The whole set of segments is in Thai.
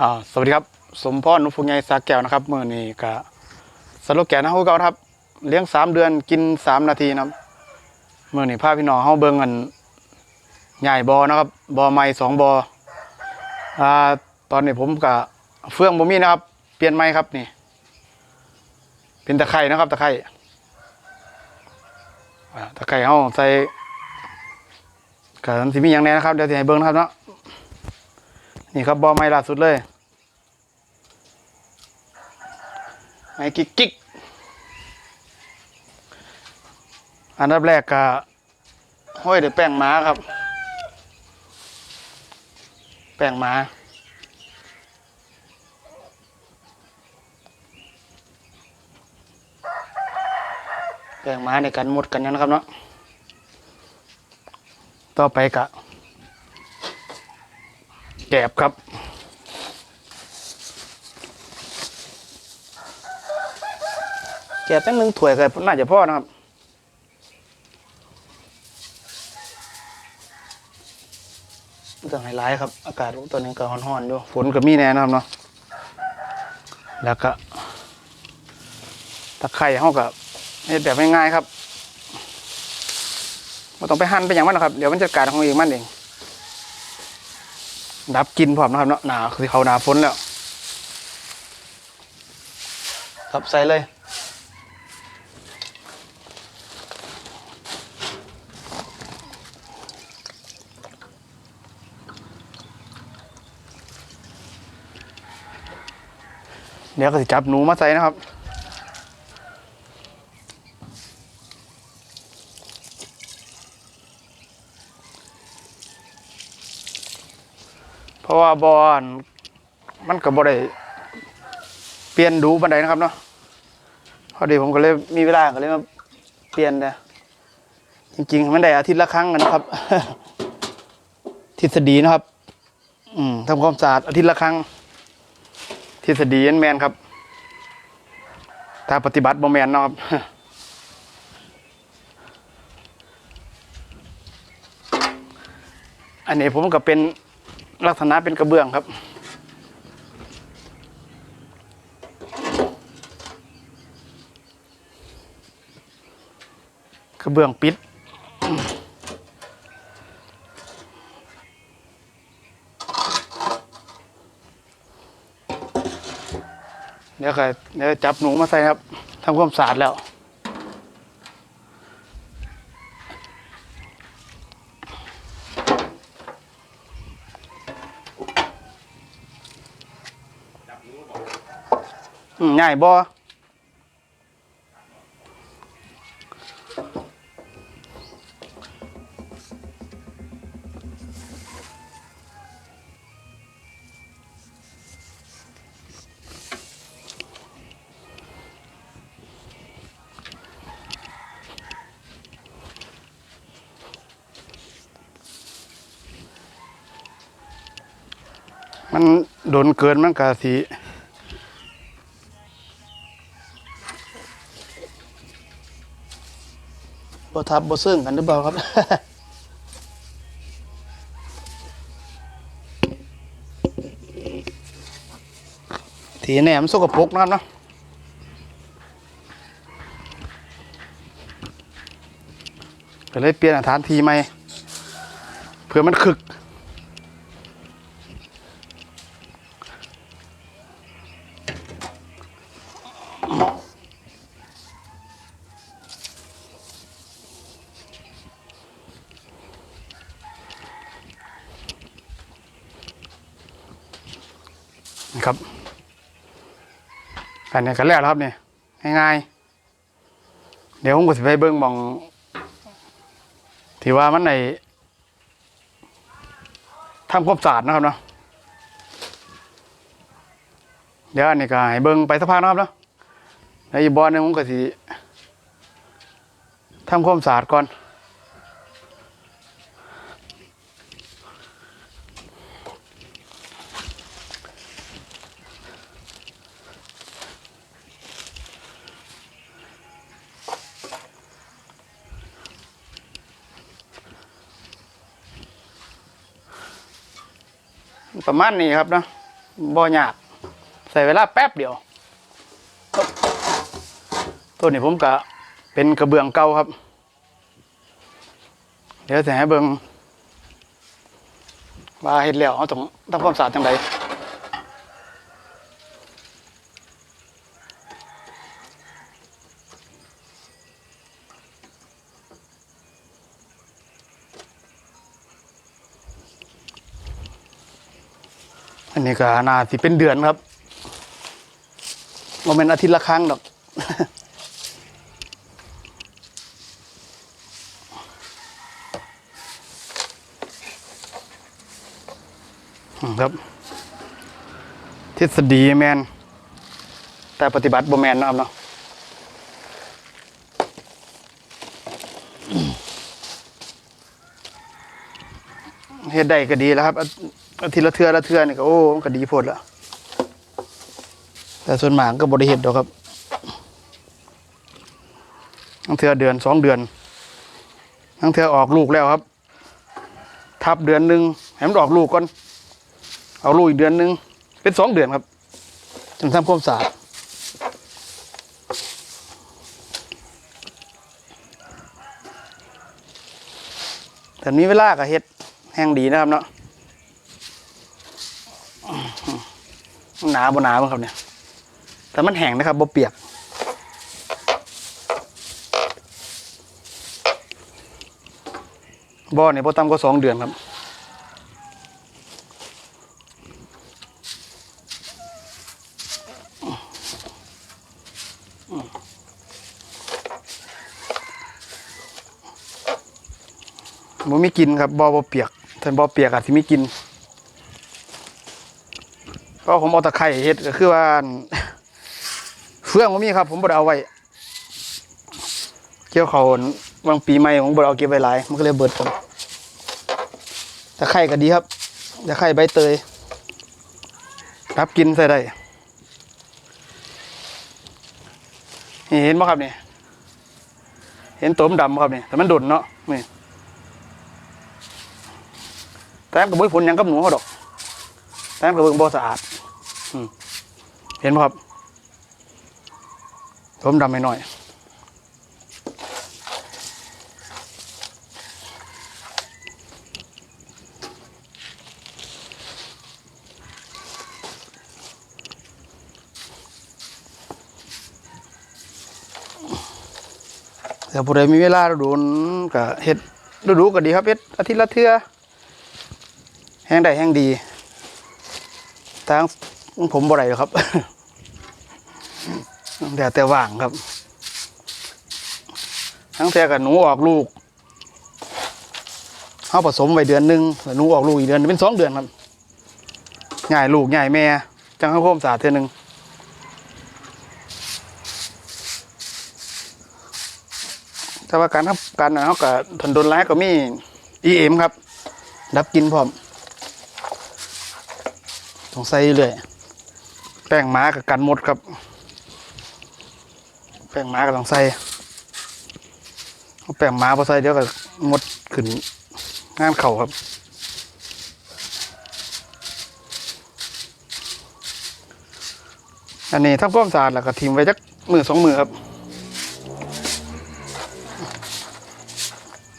อ่าสวัสดีครับ สมพรนุพงษ์ใหญ่สาแก้วนะครับเมื่อนี้ก็สโลแกนนะฮู้เก่าครับ เลี้ยงสามเดือนกินสามนาทีนะครับเมื่อนี้พาพี่น้องเฮาเบิ่งกันใหญ่บอนะครับบอใหม่สองบออ่าตอนนี้ผมกับเฟื่องบ่มีนะครับ เปลี่ยนใหม่ครับนี่ เป็นตะไคร่นะครับตะไคร่ตะไคร่เฮาใส่ก็สิมีอย่างแน่นะครับเดี๋ยวสิให้เบิ่งนะครับเนาะ นี่ครับบอไม้ล่าสุดเลยไม้กิ๊กกิ๊กอันดับแรกก็ห้อยด้วยแป้งหม้าครับ แป้งหม้าแป้งหม้าในการหมดกันนะครับเนาะต่อไปกะ กบครับ แกบตั้งหนึ่งถ้วยก็น่าจะพ่อนะครับไม่ต้องไฮไลท์ครับ อากาศตอนนี้ก็ร้อนๆอยู่ฝนก็มีแน่นะครับเนาะแล้วก็ตะไคร่ห้องกับเฮ็ดแบบง่ายๆครับไม่ต้องไปหั่นไปอย่างมันนะครับ เดี๋ยวมันจะกัดของเองมันเอง ดับกินพร้อมนะครับเนาะหนาคือเขาหนาฝนแล้ว ครับใส่เลยเดี๋ยวก็จะจับหนูมาใส่นะครับ ราะว่าบอนมันก็บ่ได้เปลี่ยนดูบันไดนะครับเนาะพอดีผมก็เลยมีเวลาก็เลยมาเปลี่ยนนะจริงๆมันได้อาทิตย์ละครั้งนะครับ ทฤษฎีนะครับ อืมทำความสะอาดอาทิตย์ละครั้ง ทฤษฎีแมนครับ ถ้าปฏิบัติบ่แมนเนาะครับอันนี้ผมก็เป็น ลักษณะเป็นกระเบื้องครับ กระเบื้องปิด เดี๋ยวก็เดี๋ยวจับหนูมาใส่ครับทำความสะอาดแล้ว ง่ายบ่มันโดนเกินมันก็สิ บ่ทับบ่ซึ่งกันหรือเปล่าครับทีแหนมสกปรกนะครับเนาะก็เลยเปลี่ยนสถานที่ใหม่เพื่อมันคึก นะครับอันนี้กันแล้วครับเนี่ยง่ายๆเดี๋ยวผมก็สิไปเบิ้งมองที่ว่ามันในทำควาสะอาดนะครับเนาะเดี๋ยวอันนี้ก็ให้เบิ้งไปสักพักนะครับเนาะแล้วอีบอลหนึงผมก็สิทำความสะอาดก่อน ประมาณนี้ครับเนาะบ่ยาก ใส่เวลาแป๊บเดียว ตัวนี้ผมกะเป็นกระเบื้องเก่าครับ เดี๋ยวจะให้เบิงว่าเห็ดแล้วเอาต้องทำความสะอาดจังได อันนี้ก็นาสิเป็นเดือนครับโมเมนอาทิตย์ละครั้งดอกครับ ทฤษฎีแมน แต่ปฏิบัติบ่แมนนะครับเนาะเฮ็ดได้ก็ดีแล้วครับ อาทิตย์ละเทื่อละเทื่อนี่ก็โอ้มันก็ดีโพดแล้วแต่ส่วนมากก็บ่ได้เฮ็ดดอกครับทั้งเทือเดือนสองเดือนทั้งเทือออกลูกแล้วครับ ทับเดือนหนึ่งให้มันออกลูกก่อนเอาลูกอีกเดือนหนึ่งเป็นสองเดือนครับจนทำความสะอาดแต่มีเวลากับเฮ็ดแห้งดีนะครับเนาะ หนาบนหนาบ้างครับเนี่ย แต่มันแห้งนะครับบ่เปียก บ่อเนี่ยบ่ต่ำกว่าสองเดือนครับบ่มีกินครับบ่อบ่เปียกท่านบ่อเปียกอาจสิมีกิน ก็ผมเอาตะไคร้เฮ็ดก็คือว่าเฟืองบ่มีครับ ผมบ่ได้เอาไว้เกี่ยวเขาวบางปีใหม่ผมบ่ได้เอาเก็บไว้หลายมันก็เลยเบิดผมตะไคร้ก็ดีครับตะไคร้ใบเตยรับกินใส่ได้เห็นบ่ครับเนี่ยเห็นตัวมันดำครับนี่แต่มันดุนเนาะนี่แต่กับบุ้ยผลยังกับหนูเขาดอกแต่กับเบิ่งบ่สะอาด เห็นไหมครับผมดำไปหน่อยแต่ผู้ใดมีเวลาดูนก็เฮ็ดฤดูก็ดีครับเฮ็ดอาทิตย์ละเทื่อแห้งได้แห้งดีทางผมบ่ได้หรอ แต่แต่ว่างครับ ทั้งแต่กับหนูออกลูกเขาผสมไว้เดือนหนึ่งหนูออกลูกอีกเดือนเป็นสองเดือนครับง่ายลูกง่ายแม่ จังเขาพ่มสาดเท่อหนึ่งแต่ว่าการทำการเขากับทนโดนร้ายก็มีอีเอ็มครับ ดับกินพร้อมต้องใส่เรื่อยแป้งหมากับกันหมดครับ แป้งหมาก็ต้องใส่เอาแป้งหมาพอใส่เดี๋ยวก็หมดขึ้นงานเข่าครับอันนี้ทำความสะอาดแล้วก็ทิ้งไว้จักมือสองมือครับ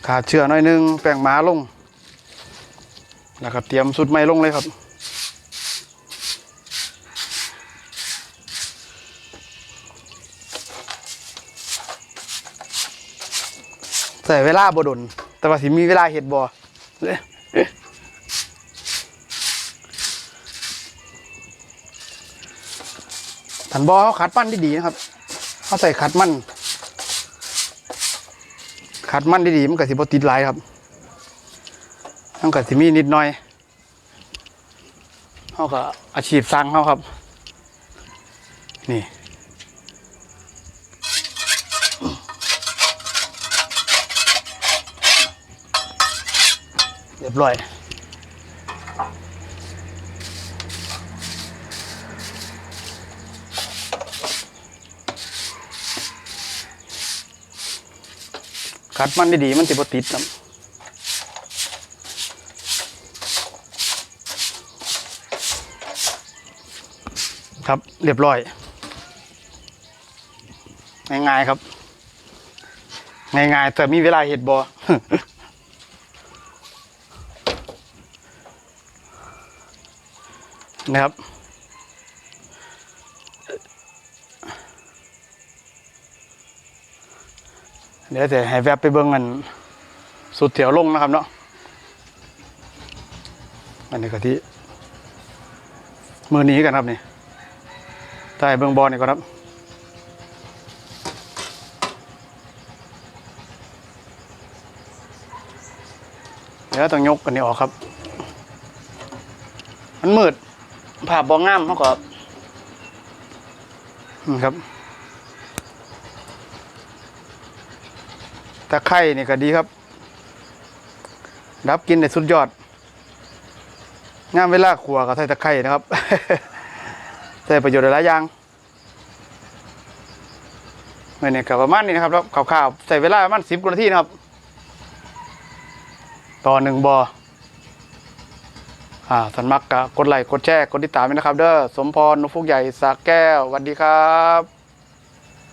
ขาดเชื้อหน่อยนึงแป้งหมาลง แล้วก็เตรียมสุดไม้ลงเลยครับ ใส่เวลาบ่ดน แต่ว่าสิมีเวลาเฮ็ดบ่ถันบ่เขาขัดมันดีๆนะครับเขาใส่ขัดมัน ขัดมันดีๆมันก็สิบ่ติดหลายครับมันก็สิมีนิดหน่อยเขาก็อาชีพสร้างเขาครับ นี่ รียบร้อยขัดมันดีๆมันสิบ่ติดครับครับเรียบร้อย ง่ายๆครับ ง่ายๆแต่มีเวลาเห็ดบอ นะครับ เดี๋ยวจะให้แวบไปเบิ่งกันสุดเถียวลงนะครับเนาะอันนี้ก็ที่มือนี้กันครับนี่ใต้เบื้องบอลนี่ก่อนครับเดี๋ยวต้องยกอันนี้ออกครับ มันมืด ภาพบองงามเขาก็ครับตะไคร่นี่ก็ดีครับดับกินในสุดยอด งามเวลาขัวกับใส่ตะไคร่นะครับ ใส่ประโยชน์หลายอย่างเมื่อนี้กับประมาณนี้นะครับแล้วข่าวๆใส่เวลาประมาณสิบนาทีนะครับ ต่อหนึ่งบอ อ่าสันมักกะกดไลค์กดแชร์กดติดตามด้วยนะครับ เด้อสมพรนุฟุกใหญ่สากแก้วสวัสดีครับ